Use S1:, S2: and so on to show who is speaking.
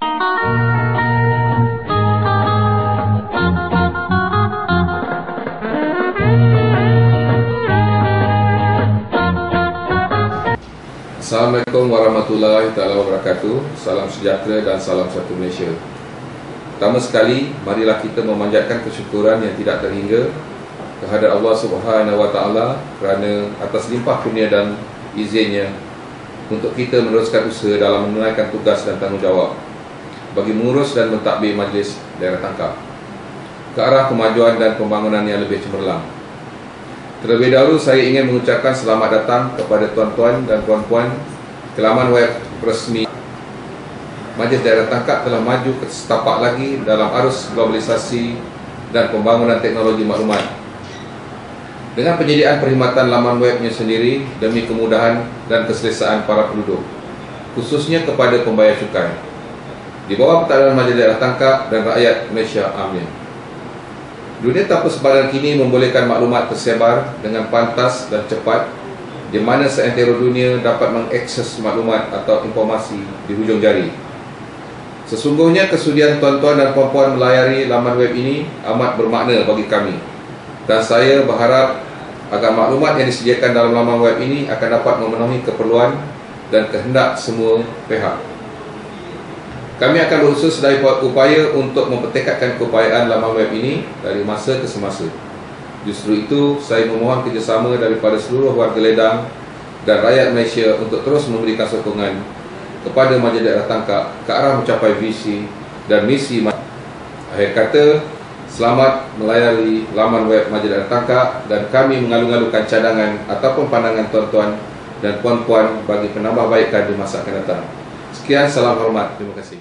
S1: Assalamualaikum warahmatullahi wabarakatuh. Salam sejahtera dan salam satu Malaysia. Pertama sekali, marilah kita memanjatkan kesyukuran yang tidak terhingga kehadap Allah Subhanahu Wa Taala kerana atas limpah kurnia dan izinnya untuk kita meneruskan usaha dalam menunaikan tugas dan tanggungjawab bagi mengurus dan mentadbir majlis daerah tangkap ke arah kemajuan dan pembangunan yang lebih cemerlang. Terlebih dahulu saya ingin mengucapkan selamat datang kepada tuan-tuan dan puan-puan ke laman web resmi Majlis Daerah Tangkap telah maju ke setapak lagi dalam arus globalisasi dan pembangunan teknologi maklumat. Dengan penyediaan perkhidmatan laman webnya sendiri demi kemudahan dan keselesaan para penduduk, khususnya kepada pembayar cukai. Di bawah pentadbiran Majlis Daerah Tangkap dan rakyat Malaysia Amin. Dunia tanpa sebaran kini membolehkan maklumat tersebar dengan pantas dan cepat di mana seantero dunia dapat mengakses maklumat atau informasi di hujung jari. Sesungguhnya kesudian tuan-tuan dan puan-puan melayari laman web ini amat bermakna bagi kami. Dan saya berharap agar maklumat yang disediakan dalam laman web ini akan dapat memenuhi keperluan dan kehendak semua pihak. Kami akan berusaha sedaya upaya untuk mempertekadkan keupayaan laman web ini dari masa ke semasa. Justru itu, saya memohon kerjasama daripada seluruh warga Ledang dan rakyat Malaysia untuk terus memberikan sokongan kepada Majlis Daerah Tangkap ke arah mencapai visi dan misi akhir kata selamat melayari laman web Majlis Daerah Tangkap dan kami mengalu-alukan cadangan ataupun pandangan tuan-tuan dan puan-puan bagi penambahbaikan di masa akan datang. Sekian, salam hormat. Terima kasih.